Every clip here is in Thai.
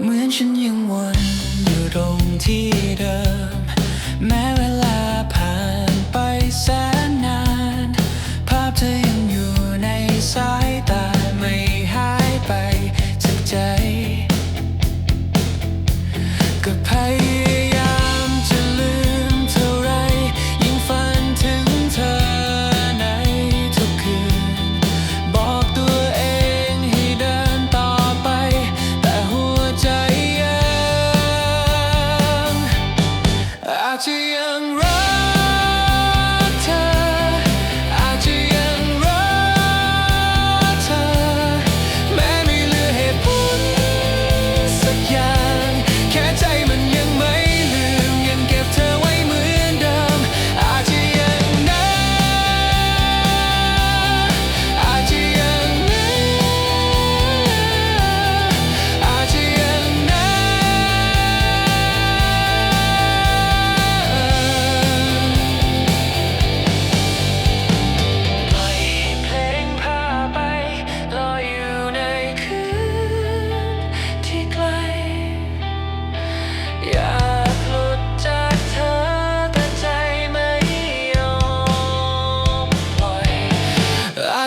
เหมือนฉันยังวนอยู่ตรงที่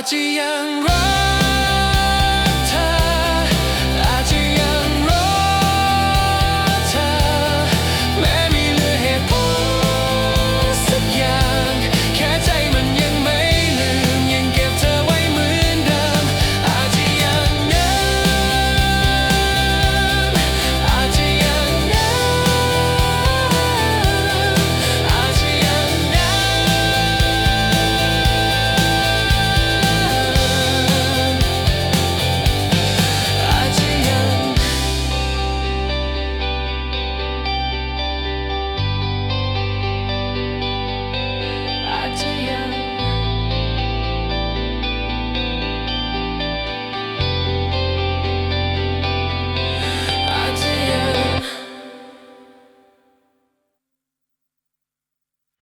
这样。